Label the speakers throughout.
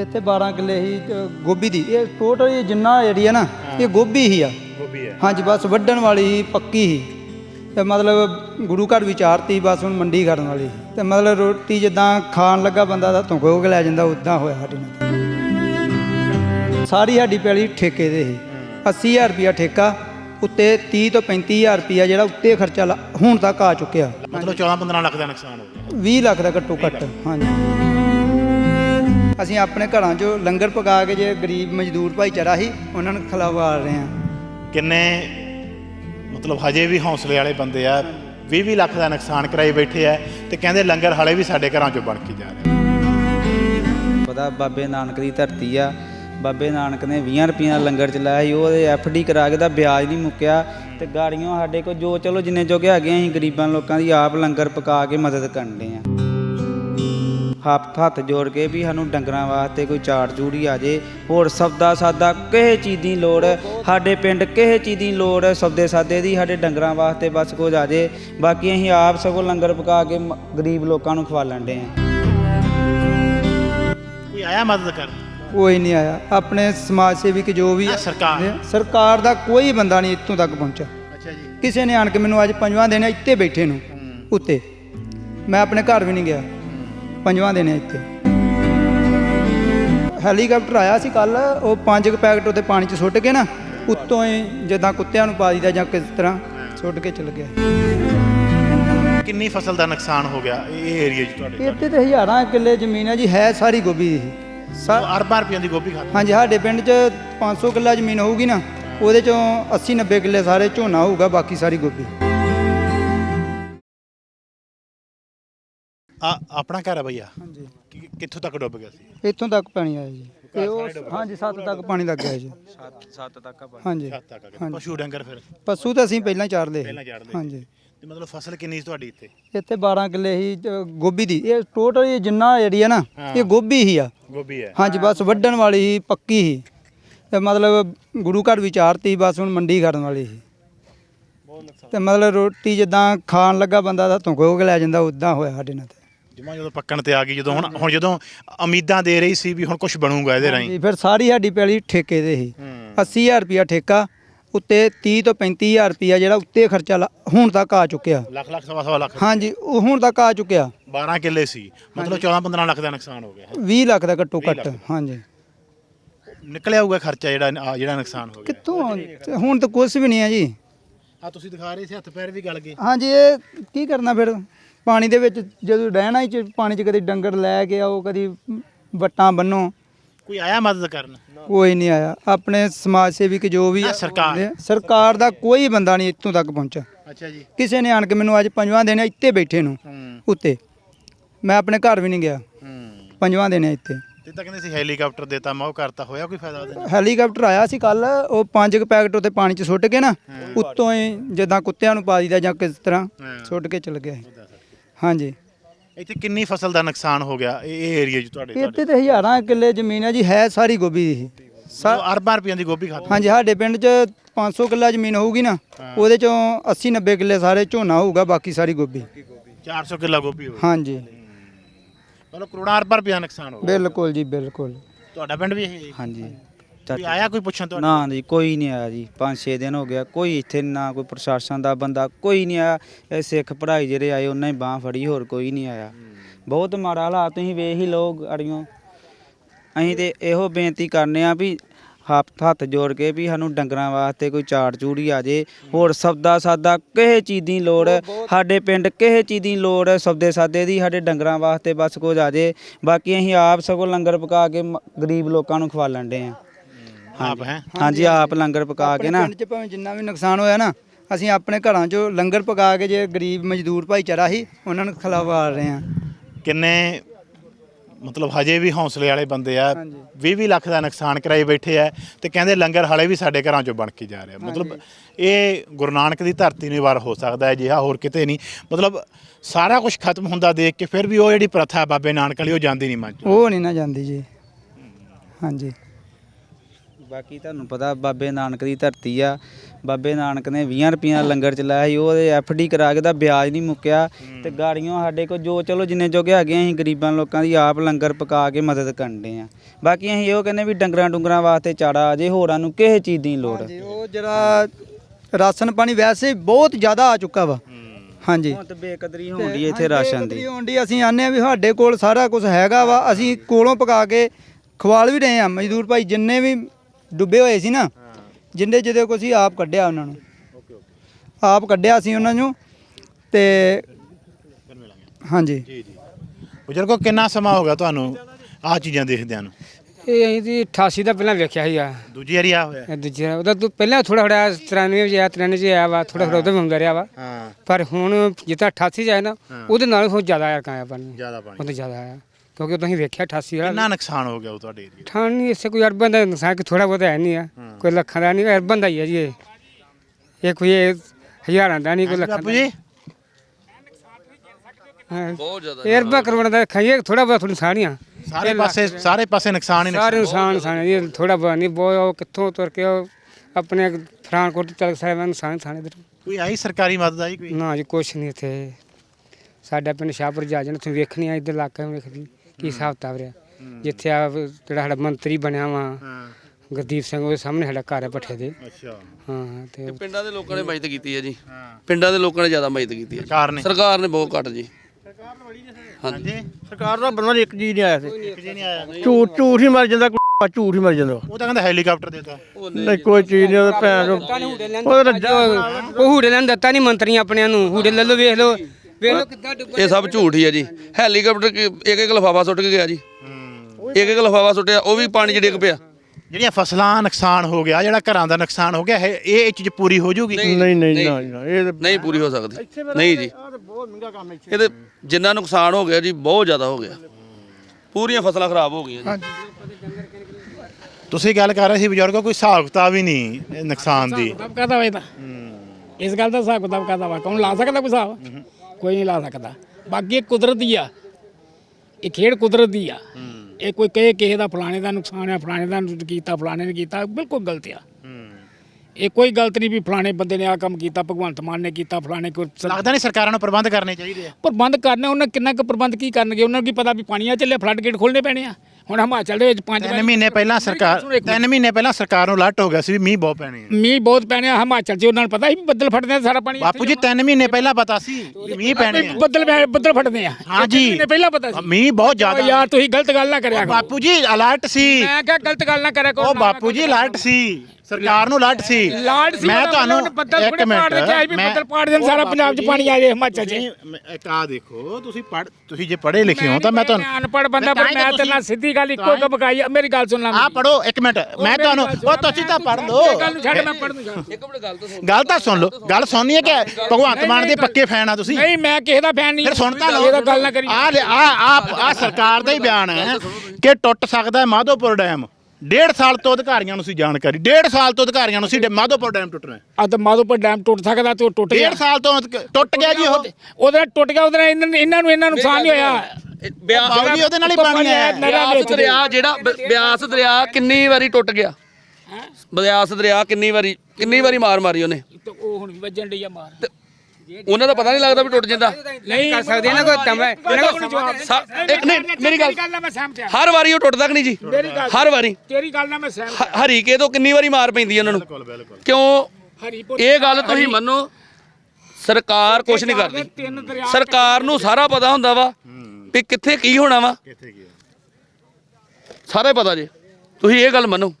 Speaker 1: ਇੱਥੇ 12 ਕਿੱਲੇ ਹੀ ਗੋਭੀ ਦੀ। ਇਹ ਟੋਟਲ ਜਿੰਨਾ ਏਰੀਆ ਨਾ ਇਹ ਗੋਭੀ ਹੀ ਆ।
Speaker 2: ਗੋਭੀ ਹੈ
Speaker 1: ਹਾਂਜੀ ਬਸ ਵੱਢਣ ਵਾਲੀ ਹੀ ਪੱਕੀ ਹੀ ਤੇ ਮਤਲਬ ਗੁਰੂ ਘਰ ਵਿਚਾਰਤੀ ਬਸ ਹੁਣ ਮੰਡੀ ਕਰਨ ਵਾਲੀ ਤੇ ਮਤਲਬ ਰੋਟੀ ਜਿੱਦਾਂ ਖਾਣ ਲੱਗਾ ਬੰਦਾ ਤਾਂ ਧੁੰਕੋ ਕੇ ਲੈ ਜਾਂਦਾ ਉਦਾਂ ਹੋਇਆ ਸਾਡੇ ਨਾਲ। ਸਾਰੀ ਸਾਡੀ ਪੈਲੀ ਠੇਕੇ ਦੇ ਸੀ। 80000 ਰੁਪਿਆ ਠੇਕਾ ਉੱਤੇ 30 ਤੋਂ 35000 ਰੁਪਿਆ ਜਿਹੜਾ ਉੱਤੇ ਖਰਚਾ ਲਾ- ਹੁਣ ਤੱਕ ਆ ਚੁੱਕਿਆ।
Speaker 2: ਮਤਲਬ 14 15 ਲੱਖ ਦਾ ਨੁਕਸਾਨ ਹੋ ਗਿਆ।
Speaker 1: 20 ਲੱਖ ਦਾ ਘੱਟੋ ਘੱਟ ਹਾਂਜੀ। ਅਸੀਂ ਆਪਣੇ ਘਰਾਂ 'ਚੋਂ ਲੰਗਰ ਪਕਾ ਕੇ ਜੇ ਗਰੀਬ ਮਜ਼ਦੂਰ ਭਾਈਚਾਰਾ ਸੀ ਉਹਨਾਂ ਨੂੰ ਖਿਲਾਵਾ ਰਹੇ ਹਾਂ।
Speaker 2: ਕਿੰਨੇ ਮਤਲਬ ਹਜੇ ਵੀ ਹੌਸਲੇ ਵਾਲੇ ਬੰਦੇ ਆ 20 20 ਲੱਖ ਦਾ ਨੁਕਸਾਨ ਕਰਾਈ ਬੈਠੇ ਆ ਤੇ ਕਹਿੰਦੇ ਲੰਗਰ ਹਾਲੇ ਵੀ ਸਾਡੇ ਘਰਾਂ ਚੋਂ ਬਣ ਕੇ ਜਾ ਰਿਹਾ।
Speaker 3: ਪਤਾ ਬਾਬੇ ਨਾਨਕ ਦੀ ਧਰਤੀ ਆ। ਬਾਬੇ ਨਾਨਕ ਨੇ 20 ਰੁਪਈਆ ਦਾ ਲੰਗਰ ਚਲਾਇਆ ਸੀ ਉਹਦੇ ਐਫਡੀ ਕਰਾ ਕੇ ਦਾ ਵਿਆਜ ਨਹੀਂ ਮੁੱਕਿਆ ਤੇ ਗਾੜੀਆਂ ਸਾਡੇ ਕੋਲ ਜੋ ਚਲੋ ਜਿੰਨੇ ਜੋਗੇ ਹੈਗੇ ਆ, ਅਸੀਂ ਗਰੀਬਾਂ ਲੋਕਾਂ ਦੀ ਆਪ ਲੰਗਰ ਪਕਾ ਕੇ ਮਦਦ ਕਰਨਦੇ ਆ। ਹੱਥ ਹੱਥ ਜੋੜ ਕੇ ਵੀ ਸਾਨੂੰ ਡੰਗਰਾਂ ਵਾਸਤੇ ਕੋਈ ਚਾਰ ਚੂੜੀ ਆ ਜੇ। ਹੋਰ ਸਬਦਾ ਸਾਦਾ ਕਿਸੇ ਚੀਜ਼ ਦੀ ਲੋੜ ਹੈ। ਸਾਡੇ ਪਿੰਡ ਕਿਸੇ ਚੀਜ਼ ਦੀ ਲੋੜ ਹੈ, ਸਬਦੇ ਸਾਦੇ ਦੀ ਸਾਡੇ ਡੰਗਰਾਂ ਵਾਸਤੇ ਬਸ ਕੁਝ ਆ ਜੇ। ਬਾਕੀ ਅਸੀਂ ਆਪ ਸਗੋਂ ਲੰਗਰ ਪਕਾ ਕੇ ਗਰੀਬ ਲੋਕਾਂ ਨੂੰ ਖਵਾ ਲੈਂਦੇ ਆ।
Speaker 2: ਕੋਈ ਆਇਆ ਮਦਦ ਕਰਨ?
Speaker 1: ਕੋਈ ਨਹੀਂ ਆਇਆ। ਆਪਣੇ ਸਮਾਜ ਸੇਵਕ ਜੋ ਵੀ
Speaker 2: ਸਰਕਾਰ।
Speaker 1: ਸਰਕਾਰ ਦਾ ਕੋਈ ਬੰਦਾ ਨਹੀਂ ਇੱਥੋਂ ਤੱਕ ਪਹੁੰਚਾ
Speaker 2: ਅੱਛਾ ਜੀ।
Speaker 1: ਕਿਸੇ ਨੇ ਆਣ ਕੇ ਮੈਨੂੰ ਅੱਜ ਪੰਜਵਾਂ ਦਿਨ ਇੱਥੇ ਬੈਠੇ ਨੂੰ ਉੱਤੇ। ਮੈਂ ਆਪਣੇ ਘਰ ਵੀ ਨਹੀਂ ਗਿਆ। ਪੰਜਵਾਂ ਦਿਨ ਹੈ ਇੱਥੇ। ਹੈਲੀਕਾਪਟਰ ਆਇਆ ਸੀ ਕੱਲ ਉਹ ਪੰਜ ਕੁ ਪੈਕਟ ਉਹਦੇ ਪਾਣੀ 'ਚ ਸੁੱਟ ਕੇ ਨਾ ਉੱਤੋਂ ਹੀ ਜਿੱਦਾਂ ਕੁੱਤਿਆਂ ਨੂੰ ਪਾ ਦਿੱਤਾ ਜਾਂ ਕਿਸ ਤਰ੍ਹਾਂ ਸੁੱਟ ਕੇ ਚਲ ਗਿਆ।
Speaker 2: ਕਿੰਨੀ ਫਸਲ ਦਾ ਨੁਕਸਾਨ ਹੋ ਗਿਆ ਇਹ ਏਰੀਆ 'ਚ ਤੁਹਾਡੇ
Speaker 1: ਇੱਥੇ ਤੇ ਹਜ਼ਾਰਾਂ ਕਿੱਲੇ ਜ਼ਮੀਨ ਹੈ ਜੀ ਹੈ ਸਾਰੀ ਗੋਭੀ ਦੀ।
Speaker 2: ਅਰਬਾਂ ਰੁਪਈਆਂ ਦੀ ਗੋਭੀ ਖਾਦੀ
Speaker 1: ਹਾਂਜੀ ਸਾਡੇ ਪਿੰਡ 'ਚ 500 ਕਿੱਲਾ ਜ਼ਮੀਨ ਹੋਊਗੀ ਨਾ ਉਹਦੇ 'ਚੋਂ 80 90 ਕਿੱਲੇ ਸਾਰੇ ਝੋਨਾ ਹੋਊਗਾ ਬਾਕੀ ਸਾਰੀ ਗੋਭੀ।
Speaker 2: ਆ ਆਪਣਾ ਘਰ ਹੈ ਭਈਆ?
Speaker 1: ਹਾਂਜੀ।
Speaker 2: ਕਿ- ਕਿੱਥੋਂ ਤੱਕ ਡੁੱਬ ਗਿਆ ਸੀ?
Speaker 1: ਇੱਥੋਂ ਤੱਕ ਪਾਣੀ ਆਇਆ ਜੀ। ਤੇ ਉਹ ਹਾਂਜੀ ਸੱਤ ਤੱਕ ਪਾਣੀ ਲੱਗ ਗਿਆ ਜੀ।
Speaker 3: 7 7 ਤੱਕ ਆ
Speaker 1: ਹਾਂਜੀ।
Speaker 2: ਛੱਤ ਤੱਕ ਆ ਗਿਆ। ਪਸ਼ੂ ਡੰਗਰ ਫਿਰ?
Speaker 1: ਪਸ਼ੂ ਤਾਂ ਅਸੀਂ ਪਹਿਲਾਂ ਚਾਰਦੇ ਸੀ।
Speaker 2: ਪਹਿਲਾਂ ਚੜਦੇ
Speaker 1: ਹਾਂਜੀ।
Speaker 2: ਤੇ ਮਤਲਬ ਫਸਲ ਕਿੰਨੀ ਸੀ ਤੁਹਾਡੀ ਇੱਥੇ?
Speaker 1: ਇੱਥੇ 12 ਕਿੱਲੇ ਹੀ ਗੋਭੀ ਦੀ। ਇਹ ਟੋਟਲ ਜਿੰਨਾ ਏਰੀਆ ਨਾ ਇਹ ਗੋਭੀ ਹੀ ਆ।
Speaker 2: ਗੋਭੀ ਹੈ।
Speaker 1: ਹਾਂਜੀ ਬਸ ਵੱਢਣ ਵਾਲੀ ਹੀ ਪੱਕੀ ਹੀ ਤੇ ਮਤਲਬ ਗੁਰੂ ਘਰ ਵਿਚਾਰਤੀ ਬਸ ਹੁਣ ਮੰਡੀ ਕਰਨ ਵਾਲੀ ਸੀ। ਤੇ ਮਤਲਬ ਰੋਟੀ ਜਿੱਦਾਂ ਖਾਣ ਲੱਗਾ ਬੰਦਾ ਤਾਂ ਧੁੰਕੋ ਕੇ ਲੈ ਜਾਂਦਾ ਉਦਾਂ ਹੋਇਆ ਸਾਡੇ ਨਾਲ ਤੇ।
Speaker 2: ਜਮਾ ਜਦੋਂ ਪੱਕਣ ਤੇ ਆ ਗਈ ਜਦੋਂ ਹੁਣ ਹੁਣ ਜਦੋਂ ਉਮੀਦਾਂ ਦੇ ਰਹੀ ਸੀ ਵੀ ਹੁਣ ਕੁਝ ਬਣੂਗਾ ਇਹਦੇ ਰਾਹੀਂ।
Speaker 1: ਹਾਂਜੀ, ਫਿਰ ਸਾਰੀ ਸਾਡੀ ਪੈਲੀ ਠੇਕੇ ਦੇ ਸੀ।
Speaker 2: ਹੂੰ।
Speaker 1: 80000 ਰੁਪਿਆ ਠੇਕਾ ਉੱਤੇ 30 ਤੋਂ 35000 ਰੁਪਿਆ ਜਿਹੜਾ ਉੱਤੇ ਖਰਚਾ ਲਾ- ਹੁਣ ਤੱਕ ਆ ਚੁੱਕਿਆ।
Speaker 2: ਲੱਖ ਲੱਖ ਸਵਾ ਸਵਾ ਲੱਖ।
Speaker 1: ਹਾਂਜੀ ਉਹ ਹੁਣ ਤੱਕ ਆ ਚੁੱਕਿਆ।
Speaker 2: 12 ਕਿੱਲੇ ਸੀ। ਮਤਲਬ 14 15 ਲੱਖ ਦਾ ਨੁਕਸਾਨ ਹੋ ਗਿਆ।
Speaker 1: 20 ਲੱਖ ਦਾ ਘੱਟੋ ਘੱਟ ਹਾਂਜੀ।
Speaker 2: ਨਿਕਲਿਆ ਹੋਊਗਾ ਖਰਚਾ ਜਿਹੜਾ ਜਿਹੜਾ ਨੁਕਸਾਨ ਹੋ ਗਿਆ।
Speaker 1: ਕਿੱਥੋਂ? ਹੁਣ ਤਾਂ ਕੁਝ ਵੀ ਨਹੀਂ ਹੈ ਜੀ।
Speaker 2: ਆ ਤੁਸੀਂ ਦਿਖਾ ਰਹੇ ਸੀ ਹੱਥ ਪੈਰ ਵੀ ਗਲ ਗਏ।
Speaker 1: ਹਾਂਜੀ ਇਹ ਕੀ ਕਰਨਾ ਫਿਰ? ਪਾਣੀ ਦੇ ਵਿੱਚ ਜਦੋਂ ਰਹਿਣਾ ਹੀ ਚ ਪਾਣੀ 'ਚ ਕਦੀ ਡੰਗਰ ਲੈ ਕੇ ਆਓ ਕਦੀ ਵੱਟਾਂ ਬੰਨੋ।
Speaker 2: ਕੋਈ ਆਇਆ ਮਦਦ ਕਰਨ?
Speaker 1: ਕੋਈ ਨਹੀਂ ਆਇਆ। ਆਪਣੇ ਸਮਾਜ ਸੇਵਕ ਜੋ ਵੀ ਆ,
Speaker 2: ਸਰਕਾਰ।
Speaker 1: ਦਾ ਕੋਈ ਬੰਦਾ ਨਹੀਂ ਇੱਥੋਂ ਤੱਕ ਪਹੁੰਚਾ
Speaker 2: ਅੱਛਾ ਜੀ।
Speaker 1: ਕਿਸੇ ਨੇ ਆਣ ਕੇ ਮੈਨੂੰ ਅੱਜ ਪੰਜਵਾਂ ਦਿਨ ਇੱਥੇ ਬੈਠੇ ਨੂੰ
Speaker 2: ਹੂੰ।
Speaker 1: ਉੱਤੇ। ਮੈਂ ਆਪਣੇ ਘਰ ਵੀ ਨਹੀਂ ਗਿਆ।
Speaker 2: ਹੂੰ।
Speaker 1: ਪੰਜਵਾਂ ਦਿਨ ਇੱਥੇ।
Speaker 2: ਤੇ ਤਾਂ ਕਹਿੰਦੇ ਸੀ ਹੈਲੀਕਾਪਟਰ ਦੇਤਾ ਮੈਂ ਉਹ ਕਰਤਾ ਹੋਇਆ ਕੋਈ ਫਾਇਦਾ ਉਹਦੇ ਨਾਲ?
Speaker 1: ਹੈਲੀਕਾਪਟਰ ਆਇਆ ਸੀ ਕੱਲ ਉਹ ਪੰਜ ਕੁ ਪੈਕਟ ਉਹਦੇ ਪਾਣੀ 'ਚ ਸੁੱਟ ਕੇ ਨਾ ਉੱਤੋਂ ਹੀ ਜਿੱਦਾਂ ਕੁੱਤਿਆਂ ਨੂੰ ਪਾ ਦਿੱਤਾ ਜਾਂ ਕਿਸ ਤਰ੍ਹਾਂ
Speaker 2: ਹਾਂ।
Speaker 1: ਸੁੱਟ ਕੇ ਚਲ ਗਿਆ। ਹਾਂਜੀ।
Speaker 2: ਇੱਥੇ ਕਿੰਨੀ ਫਸਲ ਦਾ ਨੁਕਸਾਨ ਹੋ ਗਿਆ ਇਹ ਏਰੀਆ 'ਚ ਤੁਹਾਡੇ ਤੁਹਾਡੇ?
Speaker 1: ਇੱਥੇ ਤੇ ਹਜ਼ਾਰਾਂ ਕਿੱਲੇ ਜ਼ਮੀਨ ਹੈ ਜੀ ਹੈ ਸਾਰੀ ਗੋਭੀ ਦੀ। ਸਾ-
Speaker 2: ਉਹ ਅਰਬਾਂ ਰੁਪਈਆਂ ਦੀ ਗੋਭੀ ਖਾਦੀ
Speaker 1: ਹਾਂਜੀ ਸਾਡੇ ਪਿੰਡ 'ਚ 500 ਕਿੱਲਾ ਜ਼ਮੀਨ ਹੋਊਗੀ ਨਾ ਉਹਦੇ 'ਚੋਂ 80 90 ਕਿੱਲੇ ਸਾਰੇ ਝੋਨਾ ਹੋਊਗਾ ਬਾਕੀ ਸਾਰੀ ਗੋਭੀ।
Speaker 2: 400 ਕਿੱਲਾ ਗੋਭੀ ਹੋ
Speaker 1: ਹਾਂਜੀ।
Speaker 2: ਮਤਲਬ ਕਰੋੜਾਂ ਅਰਬਾਂ ਰੁਪਈਆ ਨੁਕਸਾਨ ਹੋ ਗਿਆ।
Speaker 1: ਬਿਲਕੁਲ ਜੀ ਬਿਲਕੁਲ।
Speaker 2: ਤੁਹਾਡਾ ਪਿੰਡ ਵੀ ਇਹ?
Speaker 3: ਹਾਂਜੀ।
Speaker 2: ਕੋਈ
Speaker 3: ਚਾਚਾ
Speaker 2: ਆਇਆ ਕੋਈ ਪੁੱਛਣ ਤੁਹਾਡੇ
Speaker 3: ਨਾ ਜੀ ਕੋਈ ਨਹੀਂ ਆਇਆ ਜੀ। 5-6 ਦਿਨ ਹੋ ਗਿਆ ਕੋਈ ਇੱਥੇ ਨਾ ਕੋਈ ਪ੍ਰਸ਼ਾਸਨ ਦਾ ਬੰਦਾ ਕੋਈ ਨਹੀਂ ਆਇਆ। ਇਹ ਸਿੱਖ ਪੜ੍ਹਾਈ ਜਿਹੜੇ ਆਏ ਉਹਨਾਂ ਹੀ ਬਾਹ ਫੜੀ ਹੋਰ ਕੋਈ ਨਹੀਂ ਆਇਆ। ਬਹੁਤ ਮਾੜਾ ਹਾਲਾਤ ਤੁਸੀਂ ਵੇਖ ਹੀ ਲਓ ਅੜੀਓ ਅਸੀਂ ਤੇ ਇਹੋ ਬੇਨਤੀ ਕਰਨੇ ਆ ਵੀ ਹੱਥ ਹੱਥ ਜੋੜ ਕੇ ਵੀ ਸਾਨੂੰ ਡੰਗਰਾਂ ਵਾਸਤੇ ਕੋਈ ਚਾਰ ਚੂੜੀ ਆ ਜੇ। ਹੋਰ ਸਬਦਾ ਸਾਦਾ ਕਿਸੇ ਚੀਜ਼ ਦੀ ਲੋੜ। ਸਾਡੇ ਪਿੰਡ ਕਿਸੇ ਚੀਜ਼ ਦੀ ਲੋੜ ਸਬਦੇ ਸਾਦੇ ਦੀ ਸਾਡੇ ਡੰਗਰਾਂ ਵਾਸਤੇ ਬਸ ਕੁਝ ਆ ਜੇ। ਬਾਕੀ ਅਸੀਂ ਆਪ ਸਗੋਂ ਲੰਗਰ ਪਕਾ ਕੇ ਮ- ਗਰੀਬ ਲੋਕਾਂ ਨੂੰ ਖਵਾ ਲੈਂਦੇ ਆ
Speaker 2: ਆਪ ਹੈ।
Speaker 3: ਹਾਂਜੀ ਆਪ ਲੰਗਰ ਪਕਾ ਕੇ ਨਾ।
Speaker 1: ਪਿੰਡ 'ਚ ਭਾਵੇਂ ਜਿੰਨਾ ਵੀ ਨੁਕਸਾਨ ਹੋਇਆ ਨਾ ਅਸੀਂ ਆਪਣੇ ਘਰਾਂ 'ਚੋਂ ਲੰਗਰ ਪਕਾ ਕੇ ਜੇ ਗਰੀਬ ਮਜ਼ਦੂਰ ਭਾਈਚਾਰਾ ਸੀ ਉਹਨਾਂ ਨੂੰ ਖਿਲਾਵਾ ਰਹੇ ਹਾਂ।
Speaker 2: ਕਿੰਨੇ ਮਤਲਬ ਹਜੇ ਵੀ ਹੌਸਲੇ ਵਾਲੇ ਬੰਦੇ ਆ
Speaker 1: ਹਾਂਜੀ।
Speaker 2: 20 ਲੱਖ ਦਾ ਨੁਕਸਾਨ ਕਰਾਈ ਬੈਠੇ ਆ ਤੇ ਕਹਿੰਦੇ ਲੰਗਰ ਹਾਲੇ ਵੀ ਸਾਡੇ ਘਰਾਂ ਚੋਂ ਬਣ ਕੇ ਜਾ ਰਿਹਾ। ਮਤਲਬ ਇਹ ਗੁਰੂ ਨਾਨਕ ਦੀ ਧਰਤੀ ਨੂੰ ਵਾਰ ਹੋ ਸਕਦਾ ਹੈ ਜਿਹਾ ਹੋਰ ਕਿਤੇ ਨਹੀਂ। ਮਤਲਬ ਸਾਰਾ ਕੁਝ ਖਤਮ ਹੁੰਦਾ ਦੇਖ ਕੇ ਫਿਰ ਵੀ ਉਹ ਜਿਹੜੀ ਪ੍ਰਥਾ ਬਾਬੇ ਨਾਨਕ ਵਾਲੀ ਉਹ ਜਾਂਦੀ ਨਹੀਂ ਮਨ ਚੋਂ।
Speaker 1: ਉਹ ਨਹੀਂ ਨਾ ਜਾਂਦੀ ਜੀ। ਹਾਂਜੀ।
Speaker 3: ਬਾਕੀ ਤੁਹਾਨੂੰ ਪਤਾ ਬਾਬੇ ਨਾਨਕ ਦੀ ਧਰਤੀ ਆ ਬਾਬੇ ਨਾਨਕ ਨੇ 20 ਰੁਪਈਆਂ ਦਾ ਲੰਗਰ ਚਲਾਇਆ ਸੀ ਉਹਦੇ ਡੀ ਕਰਾ ਕੇ ਦਾ ਵਿਆਜ ਨਹੀਂ ਮੁੱਕਿਆ ਤੇ ਗਾੜੀਆਂ ਸਾਡੇ ਕੋਲ ਜੋ ਚਲੋ ਜਿੰਨੇ ਜੋਗੇ ਹੈਗੇ ਅਸੀਂ ਗਰੀਬਾਂ ਲੋਕਾਂ ਦੀ ਆਪ ਲੰਗਰ ਪਕਾ ਕੇ ਮਦਦ ਕਰਦੇ ਆ। ਬਾਕੀ ਅਸੀਂ ਇਹੋ ਕਹਿੰਦੇ ਵੀ ਡੰਗਰਾਂ ਡੁੰਗਰਾਂ ਵਾਸਤੇ ਚਾੜਾ ਅਜੇ ਹੋਰਾਂ ਨੂੰ ਕਿਸੇ ਚੀਜ਼ ਦੀ ਲੋੜ।
Speaker 1: ਹਾਂਜੀ ਉਹ ਜਿਹੜਾ ਰਾਸ਼ਨ ਪਾਣੀ ਵੈਸੇ ਬਹੁਤ ਜ਼ਿਆਦਾ ਆ ਚੁੱਕਾ ਵਾ। ਹਾਂਜੀ।
Speaker 3: ਹੁਣ ਤੇ ਬੇਕਦਰੀ ਹੋਣੀ ਇੱਥੇ ਰਾਸ਼ਨ ਦੀ।
Speaker 1: ਹੁੰਦੀ ਅਸੀਂ ਆਨੇ ਆ ਵੀ ਸਾਡੇ ਕੋਲ ਸਾਰਾ ਕੁਝ ਹੈਗਾ ਵਾ ਅਸੀਂ ਕੋਲੋਂ ਪਕਾ ਕੇ ਖਵਾਲ ਵੀ ਰਹੇ ਆ। ਮਜ਼ਦੂਰ ਭਾਈ ਜਿੰਨੇ ਵੀ ਡੁੱਬੇ ਹੋਏ ਸੀ ਨਾ ਜਿੰਨੇ ਜਿਹਦੇ ਕੋ ਸੀ ਆਪ ਕੱਢਿਆ ਉਹਨਾਂ ਨੂੰ। ਆਪ ਕੱਢਿਆ ਸੀ ਉਹਨਾਂ ਨੂੰ ਤੇ ਹਾਂਜੀ।
Speaker 2: ਜੀ ਜੀ। ਬਜ਼ੁਰਗੋ ਕਿੰਨਾ ਸਮਾਂ ਹੋ ਗਿਆ ਤੁਹਾਨੂੰ ਆਹ ਚੀਜ਼ਾਂ ਦੇਖਦਿਆਂ ਨੂੰ?
Speaker 4: ਇਹ ਅਸੀਂ ਦੀ 88 ਦਾ ਪਹਿਲਾਂ ਵੇਖਿਆ ਸੀ ਆ
Speaker 2: ਦੂਜੀ ਵਾਰੀ ਆ ਹੋਇਆ?
Speaker 4: ਇਹ ਦੂਜੇ ਉਹਦਾ ਤੋਂ ਪਹਿਲਾਂ ਥੋੜਾ ਥੋੜਾ 93 ਵਿੱਚ ਆਇਆ 93 ਚ ਆਇਆ ਵਾ ਥੋੜਾ ਥੋੜਾ ਉਹਦਾ ਵੀ ਹੁੰਦਾ ਰਿਹਾ ਵਾ।
Speaker 2: ਹਾਂ।
Speaker 4: ਪਰ ਹੁਣ ਜਿੱਦਾਂ 88 ਚ ਆਇਆ ਨਾ ਉਹਦੇ ਨਾਲ ਹੋਰ ਜ਼ਿਆਦਾ ਆਇਆ ਕਾਇਆ ਪਾਣੀ।
Speaker 2: ਜ਼ਿਆਦਾ ਪਾਣੀ।
Speaker 4: ਉਹਦੇ ਜ਼ਿਆਦਾ ਆਇਆ। ਕਿਉਂਕਿ ਤੁਸੀਂ ਵੇਖਿਆ 88 ਵਾਲਾ
Speaker 2: ਕਿੰਨਾ ਨੁਕਸਾਨ ਹੋ ਗਿਆ ਉਹ ਤੁਹਾਡੇ ਏਰੀਏ
Speaker 4: ਠਾਣ ਨਹੀਂ ਇਸੇ ਕੋਈ ਅਰਬਨ ਦਾ ਨੁਕਸਾਨ ਕਿ ਥੋੜਾ ਬਹੁਤਾ ਹੈ ਨਹੀਂ ਆ। ਕੋਈ ਲੱਖਾਂ ਦਾ ਨਹੀਂ ਅਰਬਨ ਦਾ ਹੀ ਹੈ ਜੀ ਇਹ। ਇਹ ਕੋਈ ਇਹ ਹਜ਼ਾਰਾਂ ਦਾ ਨਹੀਂ ਕੋਈ ਲੱਖਾਂ
Speaker 2: ਬਾਪੂ ਜੀ।
Speaker 4: ਬਹੁਤ ਜ਼ਿਆਦਾ ਇਹ ਅਰਬਾ ਕਰਵਾਉਣ ਦਾ ਖਾਈਏ ਥੋੜਾ ਬਹੁਤ ਨੁਕਸਾਨ ਹੀ ਆ
Speaker 2: ਸਾਰੇ ਪਾਸੇ ਸਾਰੇ ਪਾਸੇ ਨੁਕਸਾਨ ਹੀ
Speaker 4: ਸਾਰੇ
Speaker 2: ਨੁਕਸਾਨ
Speaker 4: ਨੁਕਸਾਨ ਸਾਨੇ ਜੀ ਥੋੜਾ ਬਹੁਤ ਨਹੀਂ ਬਹੁਤ ਉਹ ਕਿੱਥੋਂ ਤੁਰ ਕੇ ਉਹ ਆਪਣੇ ਫਰਾਨਕੋਟ ਤੱਕ ਸਾਰੇ ਨੁਕਸਾਨ ਸਾਨੇ ਇਧਰ
Speaker 2: ਕੋਈ ਆਈ ਸਰਕਾਰੀ ਮਦਦ ਆਈ ਕੋਈ?
Speaker 4: ਨਾ ਜੀ ਕੁਛ ਨਹੀਂ ਇੱਥੇ। ਸਾਡਾ ਪਿੰਡ ਸ਼ਾਹਪੁਰ ਜਾ ਜਾਣ ਤੁਸੀਂ ਵੇਖਣੀ ਆ ਇੱਧਰ ਇਲਾਕਾ ਵੇਖਦੀ। ਕੀ ਹਿਸਾਬ ਤਾਬ ਰਿਹਾ? ਜਿੱਥੇ ਆ ਜਿਹੜਾ ਸਾਡਾ ਮੰਤਰੀ ਬਣਿਆ ਵਾ
Speaker 2: ਹਾਂ।
Speaker 4: ਗੁਰਦੀਪ ਸਿੰਘ ਉਹਦੇ ਸਾਹਮਣੇ ਸਾਡਾ ਘਰ ਹੈ ਪੱਠੇ ਦੇ।
Speaker 2: ਅੱਛਾ।
Speaker 4: ਹਾਂ ਤੇ
Speaker 5: ਪਿੰਡਾਂ ਦੇ ਲੋਕਾਂ ਨੇ ਮਦਦ ਕੀਤੀ ਹੈ ਜੀ।
Speaker 2: ਹਾਂ।
Speaker 5: ਪਿੰਡਾਂ ਦੇ ਲੋਕਾਂ ਨੇ ਜ਼ਿਆਦਾ ਮਦਦ ਕੀਤੀ ਹੈ ਜੀ।
Speaker 2: ਸਰਕਾਰ ਨੇ।
Speaker 5: ਸਰਕਾਰ ਨੇ ਬਹੁਤ ਘੱਟ ਜੀ।
Speaker 2: ਹਾਂਜੀ।
Speaker 6: ਸਰਕਾਰ ਦਾ ਬੰਦਾ ਇੱਕ ਚੀਜ਼ ਨਹੀਂ ਆਇਆ ਸੀ।
Speaker 2: ਇੱਕ ਜੀ ਨਹੀਂ ਆਇਆ।
Speaker 6: ਝੂਠ ਝੂਠ ਹੀ ਮਰ ਜਾਂਦਾ ਕੋਈ ਝੂਠ ਹੀ ਮਰ ਜਾਂਦਾ।
Speaker 2: ਉਹ ਤਾਂ ਕਹਿੰਦਾ ਹੈਲੀਕਾਪਟਰ ਦੇਤਾ।
Speaker 6: ਨਹੀਂ ਕੋਈ ਚੀਜ਼ ਨਹੀਂ ਉਹਦਾ ਭੈਣ
Speaker 4: ਉਹ ਹੂੜੇ ਲੈਣ ਦਿੱਤਾ ਨਹੀਂ ਮੰਤਰੀ ਆਪਣਿਆਂ ਨੂੰ। ਹੂੜੇ ਲੈ ਲਓ ਵੇਖ ਲਓ। ਵੇਖ ਲਓ ਕਿੱਦਾਂ ਡੁੱਬਾ
Speaker 5: ਇਹ ਸਭ ਝੂਠ ਹੀ ਹੈ ਜੀ। ਹੈਲੀਕਾਪਟਰ ਕਿ- ਇੱਕ ਇੱਕ ਲਫਾਫਾ ਸੁੱਟ ਕੇ ਗਿਆ ਜੀ। ਇੱਕ ਇੱਕ ਲਫਾਫਾ ਸੁੱਟਿਆ ਉਹ ਵੀ ਪਾਣੀ 'ਚ ਡਿੱਗ ਪਿਆ।
Speaker 2: ਜਿਹੜੀਆਂ ਫਸਲਾਂ ਨੁਕਸਾਨ ਹੋ ਗਿਆ ਜਿਹੜਾ ਘਰਾਂ ਦਾ ਨੁਕਸਾਨ ਹੋ ਗਿਆ ਇਹ ਇਹ ਚੀਜ਼ ਪੂਰੀ ਹੋ ਜਾਊਗੀ?
Speaker 6: ਨਹੀਂ ਨਹੀਂ ਨਾ ਨਾ, ਇਹ ਤਾਂ
Speaker 5: ਨਹੀਂ ਪੂਰੀ ਹੋ ਸਕਦੀ। ਨਹੀਂ ਜੀ। ਇਹਦੇ ਜਿੰਨਾ ਨੁਕਸਾਨ ਹੋ ਗਿਆ ਜੀ ਬਹੁਤ ਜ਼ਿਆਦਾ ਹੋ ਗਿਆ। ਪੂਰੀਆਂ ਫਸਲਾਂ ਖਰਾਬ ਹੋ ਗਈਆਂ ਜੀ।
Speaker 2: ਤੁਸੀਂ ਗੱਲ ਕਰ ਰਹੇ ਸੀ ਬਜ਼ੁਰਗੋ ਕੋਈ ਹਿਸਾਬ ਕਿਤਾਬ ਹੀ ਨਹੀਂ ਇਹ ਨੁਕਸਾਨ ਦੀ।
Speaker 7: ਵਾ ਇਹਦਾ ਇਸ ਗੱਲ ਦਾ ਹਿਸਾਬ ਕਿਤਾਬ ਕਾਹਦਾ ਵਾ? ਕੌਣ ਲਾ ਸਕਦਾ ਕੋਈ ਹਿਸਾਬ? ਕੋਈ ਨਹੀਂ ਲਾ ਸਕਦਾ। ਬਾਕੀ ਇਹ ਕੁਦਰਤ ਦੀ ਆ। ਇਹ ਖੇਡ ਕੁਦਰਤ ਦੀ ਆ ਇਹ ਕੋਈ ਕਹੇ ਕਿਸੇ ਦਾ ਫਲਾਣੇ ਦਾ ਨੁਕਸਾਨ ਆ ਫਲਾਣੇ ਦਾ ਕੀਤਾ ਫਲਾਣੇ ਨੇ ਕੀਤਾ ਬਿਲਕੁਲ ਗਲਤ ਆ। ਇਹ ਕੋਈ ਗਲਤ ਨਹੀਂ ਵੀ ਫਲਾਣੇ ਬੰਦੇ ਨੇ ਆ ਕੰਮ ਕੀਤਾ ਭਗਵੰਤ ਮਾਨ ਨੇ ਕੀਤਾ ਫਲਾਣੇ ਕੋਈ
Speaker 2: ਲੱਗਦਾ ਨਹੀਂ ਸਰਕਾਰਾਂ ਨੂੰ ਪ੍ਰਬੰਧ ਕਰਨੇ ਚਾਹੀਦੇ ਆ।
Speaker 7: ਪ੍ਰਬੰਧ ਕਰਨੇ ਉਹਨਾਂ ਕਿੰਨਾ ਕੁ ਪ੍ਰਬੰਧ ਕੀ ਕਰਨਗੇ? ਉਹਨਾਂ ਨੂੰ ਕੀ ਪਤਾ ਵੀ ਪਾਣੀਆਂ ਚੱਲੇ ਫਲੱਡ ਗੇਟ ਖੋਲਣੇ ਪੈਣੇ ਆ? ਹੁਣ ਹਿਮਾਚਲ ਦੇ ਵਿੱਚ ਪੰਜ
Speaker 2: ਤਿੰਨ
Speaker 7: ਵਾਰੀ-
Speaker 2: ਮਹੀਨੇ ਪਹਿਲਾਂ ਸਰਕਾਰ
Speaker 7: ਸੁਣੋ ਇੱਕ ਮਿੰਟ।
Speaker 2: ਤਿੰਨ ਮਹੀਨੇ ਪਹਿਲਾਂ ਸਰਕਾਰ ਨੂੰ ਲੱਟ ਹੋ ਗਿਆ ਸੀ ਵੀ ਮੀਂਹ ਬਹੁਤ ਪੈਣੇ ਆ।
Speaker 7: ਮੀਂਹ ਬਹੁਤ ਪੈਣੇ ਆ ਹਿਮਾਚਲ 'ਚ ਉਹਨਾਂ ਨੂੰ ਪਤਾ ਸੀ ਬੱਦਲ ਫਟਦੇ ਆ ਸਾਰਾ ਪਾਣੀ
Speaker 2: ਬਾਪੂ ਜੀ ਤਿੰਨ ਮਹੀਨੇ ਪਹਿਲਾਂ ਪਤਾ ਸੀ ਵੀ ਮੀਂਹ ਪੈਣੇ ਆ।
Speaker 7: ਬੱਦਲ ਬੱਦਲ ਫਟਦੇ ਆ।
Speaker 2: ਹਾਂ ਜੀ।
Speaker 7: ਮਹੀਨੇ ਪਹਿਲਾਂ ਪਤਾ ਸੀ।
Speaker 2: ਮੀਂਹ ਬਹੁਤ ਜ਼ਿਆਦਾ।
Speaker 7: ਯਾਰ ਤੁਸੀਂ ਗਲਤ ਗੱਲ ਨਾ ਕਰਿਆ ਕਰੋ।
Speaker 2: ਬਾਪੂ ਜੀ ਅਲਰਟ ਸੀ।
Speaker 7: ਮੈਂ ਕਿਹਾ ਗਲਤ ਗੱਲ ਨਾ ਕਰਿਆ ਕਰੋ
Speaker 2: ਉਹ ਬਾਪੂ ਜੀ ਅਲਰਟ ਸੀ। ਸਰਕਾਰ ਨੂੰ ਅਲਰਟ ਸੀ।
Speaker 7: ਲਾਡ ਸੀ
Speaker 2: ਮੈਂ ਤੁਹਾਨੂੰ ਇੱਕ
Speaker 7: ਪਾੜ
Speaker 2: ਮਿੰਟ।
Speaker 7: ਦੇ ਆਈ ਵੀ
Speaker 2: ਮੈਂ-
Speaker 7: ਬੱਦਲ ਪਾੜ ਦੇਣ ਸਾਰਾ ਪੰਜਾਬ 'ਚ ਪਾਣੀ ਆ ਜਾਏ ਹਿਮਾਚਲ 'ਚ।
Speaker 2: ਇੱਕ ਆ ਦੇਖੋ ਤੁਸੀਂ ਪੜ ਤੁਸੀਂ ਜੇ ਪੜ੍ਹੇ ਲਿਖੇ ਹੋ ਤਾਂ ਮੈਂ ਤੁਹਾਨੂੰ
Speaker 7: ਅਨਪੜ ਬੰਦਾ ਪਰ ਮੈਂ ਤੇ ਨਾਲ ਸਿੱਧੀ ਗੱਲ ਇੱਕੋ ਇੱਕ ਬਕਾਈ ਮੇਰੀ ਗੱਲ ਸੁਣ ਲੈ
Speaker 2: ਆ ਪੜੋ ਇੱਕ ਮਿੰਟ। ਮੈਂ ਤੁਹਾਨੂੰ ਉਹ ਤੁਸੀਂ ਤਾਂ ਪੜ ਲਓ।
Speaker 7: ਗੱਲ ਨੂੰ ਛੱਡ ਮੈਂ ਪੜਨ ਜਾ
Speaker 2: ਗੱਲ ਤਾਂ ਸੁਣ। ਲਓ। ਗੱਲ ਸੁਣਨੀ ਹੈ ਕਿ ਭਗਵੰਤ ਮਾਨ ਦੇ ਪੱਕੇ ਫੈਨ ਆ ਤੁਸੀਂ?
Speaker 7: ਨਹੀਂ ਮੈਂ ਕਿਸੇ ਦਾ ਫੈਨ ਨਹੀਂ
Speaker 2: ਫਿਰ ਸੁਣ ਤਾਂ ਲਓ।
Speaker 7: ਇਹ ਤਾਂ ਗੱਲ ਨਾ ਕਰੀ
Speaker 2: ਆ ਆ ਆ ਆ ਸਰਕਾਰ ਦਾ ਹੀ ਬਿਆਨ ਹੈ ਕਿ ਟੁੱਟ ਸਕਦਾ ਹੈ ਮਾਧੋਪੁਰ ਡੈਮ। ਡੇਢ ਸਾਲ ਤੋਂ ਅਧਿਕਾਰੀਆਂ ਨੂੰ ਸੀ ਜਾਣਕਾਰੀ ਡੇਢ ਸਾਲ ਤੋਂ ਅਧਿਕਾਰੀਆਂ ਨੂੰ ਸੀ ਡੇ- ਮਾਧੋਪੁਰ ਡੈਮ ਟੁੱਟਣਾ ਹੈ।
Speaker 7: ਆ ਤਾਂ ਮਾਧੋਪੁਰ ਡੈਮ ਟੁੱਟ ਸਕਦਾ ਤੇ ਉਹ ਟੁੱਟ ਗਿਆ।
Speaker 2: ਡੇਢ ਸਾਲ ਤੋਂ ਅਧਿਕ- ਟੁੱਟ ਗਿਆ ਜੀ ਉਹ।
Speaker 7: ਉਹਦੇ ਨਾਲ ਟੁੱਟ ਗਿਆ ਉਹਦੇ ਨਾਲ ਇਹਨਾਂ ਨੂੰ ਇਹਨਾਂ ਨੂੰ ਇਹਨਾਂ ਨੂੰ ਨੁਕਸਾਨ ਨਹੀਂ ਹੋਇਆ।
Speaker 2: ਬਾਬੂ ਜੀ ਉਹਦੇ ਨਾਲ ਹੀ ਪਾਣੀ ਆਇਆ ਹੈ।
Speaker 5: ਬਿਆਸ ਦਰਿਆ ਜਿਹੜਾ ਬ- ਬਿਆਸ ਦਰਿਆ ਕਿੰਨੀ ਵਾਰੀ ਟੁੱਟ ਗਿਆ? ਬਿਆਸ ਦਰਿਆ ਕਿੰਨੀ ਵਾਰੀ ਕਿੰਨੀ ਵਾਰੀ ਮਾਰ ਮਾਰੀ ਉਹਨੇ?
Speaker 7: ਤੇ ਉਹ ਹੁਣ ਵੀ ਵੱਜਣ ਡਈ ਆ ਮਾਰ।
Speaker 5: ਤੇ ਉਹਨਾਂ ਦਾ ਪਤਾ ਨਹੀਂ ਲੱਗਦਾ ਵੀ ਟੁੱਟ ਜਾਂਦਾ।
Speaker 7: ਨਹੀਂ
Speaker 4: ਕਰ ਸਕਦੇ ਇਹਨਾਂ ਕੋਈ ਤਮ ਇਹਨਾਂ ਕੋਈ
Speaker 5: ਸਾ- ਇੱਕ ਨਹੀਂ ਮੇਰੀ ਗੱਲ
Speaker 7: ਗੱਲ ਨਾਲ ਮੈਂ ਸਹਿਮਤ ਹਾਂ।
Speaker 5: ਹਰ ਵਾਰੀ ਉਹ ਟੁੱਟਦਾ ਕਿ ਨਹੀਂ ਜੀ? ਹਰ ਵਾਰੀ।
Speaker 7: ਤੇਰੀ ਗੱਲ ਨਾਲ ਮੈਂ ਸਹਿਮਤ
Speaker 5: ਹ- ਹਰੀਕੇ ਤੋਂ ਕਿੰਨੀ ਵਾਰੀ ਮਾਰ ਪੈਂਦੀ ਹੈ ਉਹਨਾਂ ਨੂੰ। ਕਿਉਂ?
Speaker 7: ਹਰੀਪੁਰ
Speaker 5: ਇਹ ਗੱਲ ਤੁਸੀਂ ਮੰਨੋ ਸਰਕਾਰ ਕੁਝ ਨਹੀਂ ਕਰਦੀ।
Speaker 7: ਤਿੰਨ ਦਰਿਆ
Speaker 5: ਸਰਕਾਰ ਨੂੰ ਸਾਰਾ ਪਤਾ ਹੁੰਦਾ ਵਾ ਵੀ ਕਿੱਥੇ ਕੀ ਹੋਣਾ ਵਾ। ਸਾਰਾ ਪਤਾ ਜੀ। ਤੁਸੀਂ ਇਹ ਗੱਲ ਮੰਨੋ।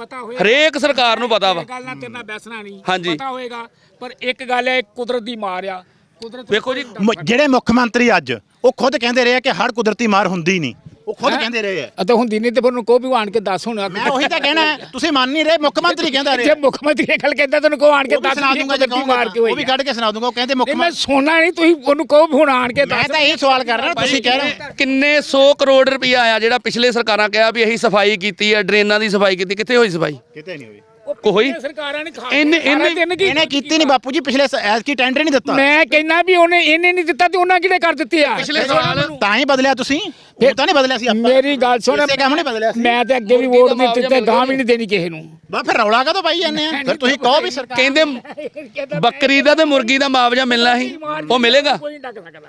Speaker 7: ਪਤਾ
Speaker 5: ਹਰੇਕ ਸਰਕਾਰ ਨੂੰ ਪਤਾ ਵਾ।
Speaker 7: ਇਹ ਗੱਲ ਨਾਲ ਤੇਰੇ ਨਾਲ ਬੈਸਣਾ ਨਹੀਂ।
Speaker 5: ਹਾਂਜੀ।
Speaker 7: ਪਤਾ ਹੋਏਗਾ ਪਰ ਇੱਕ ਗੱਲ ਹੈ ਕੁਦਰਤ ਦੀ ਮਾਰ ਆ। ਕੁਦਰਤ
Speaker 5: ਵੇਖੋ ਜੀ
Speaker 2: ਮ- ਜਿਹੜੇ ਮੁੱਖ ਮੰਤਰੀ ਅੱਜ ਉਹ ਖੁਦ ਕਹਿੰਦੇ ਰਹੇ ਆ ਕਿ ਹੜ ਕੁਦਰਤੀ ਮਾਰ ਹੁੰਦੀ ਨਹੀਂ। ਉਹ ਖੁਦ ਕਹਿੰਦੇ ਰਹੇ ਆ।
Speaker 7: ਅਤੇ ਹੁੰਦੀ ਨਹੀਂ ਤੇ ਫਿਰ ਉਹਨੂੰ ਕੋ ਵੀ ਆਣ ਕੇ ਦੱਸ ਹੁਣ।
Speaker 2: ਮੈਂ ਉਹੀ ਤਾਂ ਕਹਿਣਾ ਹੈ, ਤੁਸੀਂ ਮੰਨ ਨਹੀਂ ਰਹੇ ਮੁੱਖ ਮੰਤਰੀ ਕਹਿੰਦਾ
Speaker 7: ਜੇ
Speaker 2: ਰਿਹਾ।
Speaker 7: ਮੁੱਖ ਮੰਤਰੀ ਇਹ ਗੱਲ ਕਹਿੰਦਾ ਤੈਨੂੰ ਕੋ ਆਣ ਕੇ
Speaker 2: ਉਹ ਵੀ
Speaker 7: ਦੱਸ
Speaker 2: ਸੁਣਾ ਦੂੰਗਾ ਜੇ
Speaker 7: ਮਾਰ ਕੇ
Speaker 2: ਉਹ
Speaker 7: ਹੋਈ
Speaker 2: ਵੀ ਕੱਢ ਕੇ ਸੁਣਾ ਦੂੰਗਾ ਉਹ ਕਹਿੰਦੇ ਮੁੱਖ
Speaker 7: ਨਹੀਂ ਮੈਂ
Speaker 2: ਮੰਤਰੀ
Speaker 7: ਸੋਨਾ ਨਹੀਂ ਤੁਸੀਂ ਉਹਨੂੰ ਕਹੋ ਵੀ ਹੁਣ ਆਣ ਕੇ
Speaker 2: ਮੈਂ
Speaker 7: ਦੱਸ।
Speaker 2: ਤਾਂ ਇਹੀ ਸਵਾਲ ਕਰ ਰਿਹਾ ਤੁਸੀਂ ਕਹਿ ਰਹੇ ਹੋ।
Speaker 5: ਕਿੰਨੇ 100 ਕਰੋੜ ਰੁਪਇਆ ਆਇਆ ਜਿਹੜਾ ਪਿਛਲੇ ਸਰਕਾਰਾਂ ਕਿਹਾ ਵੀ ਅਸੀਂ ਸਫ਼ਾਈ ਕੀਤੀ ਹੈ ਡਰੇਨਾਂ ਦੀ ਸਫ਼ਾਈ ਕੀਤੀ ਕਿੱਥੇ ਹੋਈ ਸਫ਼ਾਈ?
Speaker 2: ਕਿਤੇ ਨਹੀਂ ਹੋਈ।
Speaker 5: ਕੋਈ
Speaker 7: ਸਰਕਾਰਾਂ ਨੇ ਖਾ
Speaker 5: ਇਹਨੇ- ਇਹਨੇ-
Speaker 7: ਕੀ
Speaker 2: ਇਹਨੇ ਕੀਤੀ? ਨਹੀਂ ਬਾਪੂ ਜੀ ਪਿਛਲੇ ਐਸ ਕੀ ਟੈਂਡਰ ਨਹੀਂ ਦਿੱਤਾ।
Speaker 7: ਮੈਂ ਕਹਿੰਦਾ ਵੀ ਉਹਨੇ ਇਹਨੇ ਨਹੀਂ ਦਿੱਤਾ ਤੇ ਉਹਨਾਂ ਕਿਹੜੇ ਕਰ ਦਿੱਤੇ ਆ?
Speaker 5: ਪਿਛਲੇ ਸਾਲ
Speaker 2: ਤਾਂ ਹੀ ਬਦਲਿਆ ਤੁਸੀਂ। ਉਹ ਤਾਂ ਨਹੀਂ ਬਦਲਿਆ ਸੀ ਆਪਾਂ।
Speaker 7: ਮੇਰੀ ਗੱਲ ਸੁਣ।
Speaker 2: ਇਸੇ ਕੰਮ ਨਹੀਂ ਬਦਲਿਆ ਸੀ।
Speaker 7: ਮੈਂ ਤੇ ਅੱਗੇ ਵੀ ਵੋਟ ਨਹੀਂ ਦਿੱਤੇ ਗਾਂ ਵੀ ਨਹੀਂ ਦੇਣੀ ਕਿਸੇ ਨੂੰ।
Speaker 2: ਬਾ ਫਿਰ ਰੌਲਾ ਕਦੋਂ ਪਾਈ ਜਾਂਦੇ ਆ? ਫਿਰ ਤੁਸੀਂ ਕਹੋ ਵੀ ਸਰਕਾਰ
Speaker 5: ਕਹਿੰਦੇ ਬੱਕਰੀ ਦਾ ਤੇ ਮੁਰਗੀ ਦਾ ਮੁਆਵਜ਼ਾ ਮਿਲਣਾ ਸੀ। ਉਹ ਮਿਲੇਗਾ?
Speaker 7: ਕੋਈ ਨਹੀਂ ਡੱਕ ਸਕਦਾ।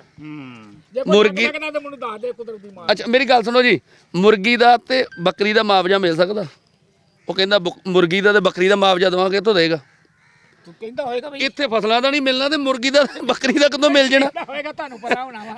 Speaker 5: ਮੁਰਗੀ-
Speaker 7: ਮੁਰਗੀ ਤਾਂ ਮੈਨੂੰ ਦੱਸ ਦੇ ਕੁਦਰਤੀ ਮਾਰ।
Speaker 5: ਅੱਛਾ ਮੇਰੀ ਗੱਲ ਸੁਣੋ ਜੀ। ਮੁਰਗੀ ਦਾ ਤੇ ਬੱਕਰੀ ਦਾ ਮੁਆਵਜ਼ਾ ਮਿਲ ਸਕਦਾ? ਉਹ ਕਹਿੰਦਾ ਬੁਕ- ਮੁਰਗੀ ਦਾ ਤੇ ਬੱਕਰੀ ਦਾ ਮੁਆਵਜ਼ਾ ਦੇਵਾਂਗੇ ਤਾਂ ਦੇਗਾ।
Speaker 7: ਤੂੰ ਕਹਿੰਦਾ ਹੋਏਗਾ ਵੀ
Speaker 5: ਇੱਥੇ ਫਸਲਾਂ ਦਾ ਨਹੀਂ ਮਿਲਣਾ ਤੇ ਮੁਰਗੀ ਦਾ ਤੇ ਬੱਕਰੀ ਦਾ ਕਦੋਂ ਮਿਲ ਜਾਣਾ?
Speaker 7: ਹੋਏਗਾ ਤੁਹਾਨੂੰ ਪਤਾ ਹੋਣਾ ਵਾ।